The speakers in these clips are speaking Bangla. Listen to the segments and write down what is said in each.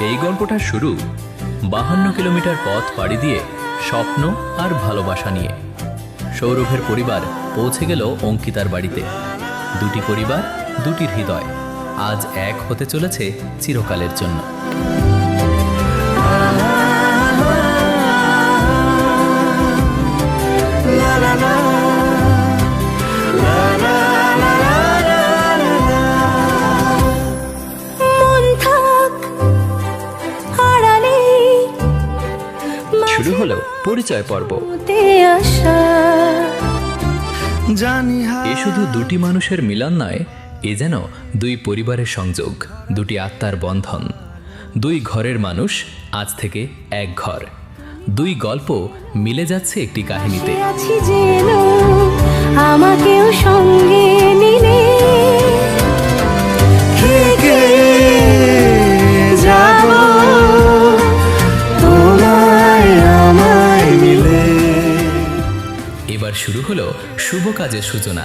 এই গল্পটার শুরু বাহান্ন কিলোমিটার পথ পাড়ি দিয়ে স্বপ্ন আর ভালোবাসা নিয়ে। সৌরভের পরিবার পৌঁছে গেল অঙ্কিতার বাড়িতে। দুটি পরিবার, দুটির হৃদয় আজ এক হতে চলেছে চিরকালের জন্য। শুরু হলো পরিচয় পর্ব। এ শুধু দুটি মানুষের মিলন নয়, এ যেন দুই পরিবারের সংযোগ, দুটি আত্মার বন্ধন। দুই ঘরের মানুষ আজ থেকে এক ঘর। দুই গল্প মিলে যাচ্ছে একটি কাহিনীতে। আমাকেও সঙ্গে নিলে এবার শুরু হলো শুভ কাজের সূচনা।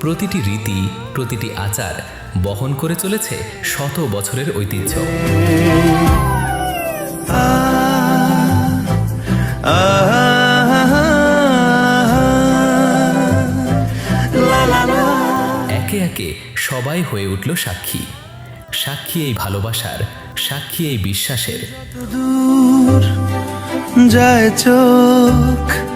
প্রতিটি রীতি, প্রতিটি আচার বহন করে চলেছে শত বছরের ঐতিহ্য। একে একে সবাই হয়ে উঠল সাক্ষী। সাক্ষী এই ভালোবাসার, সাক্ষী এই বিশ্বাসের। যায় চোখ।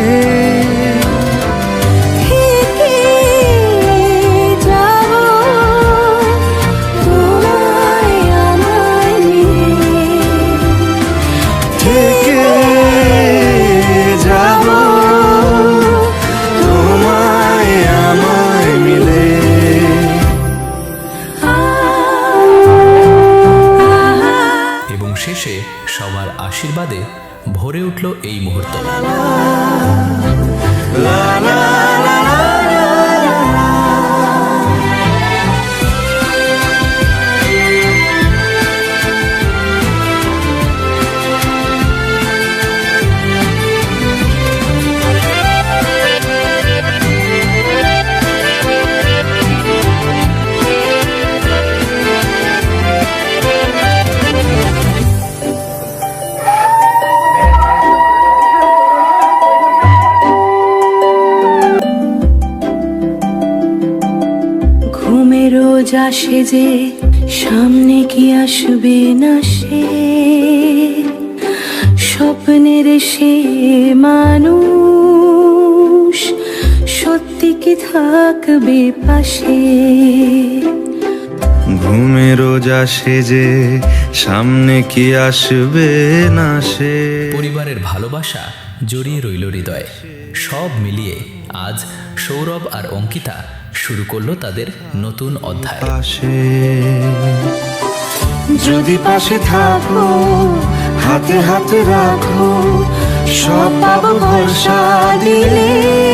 সবার আশীর্বাদে ভরে উঠল এই মুহূর্ত। ঘুমে রোজ আসে যে সামনে কি আসবে না সে? স্বপ্নের সে মানুষ সত্যি কি থাকবে পাশে? ঘুমে রোজ আসে যে সামনে কি আসবে না সে? পরিবারের ভালোবাসা জড়িয়ে রইল হৃদয়ে। সব মিলিয়ে আজ সৌরভ আর অঙ্কিতা শুরু করল তাদের নতুন অধ্যায়। যদি পাশে থাকো, হাতে হাতে রাখো, সব পাবো ভরসা দিলে।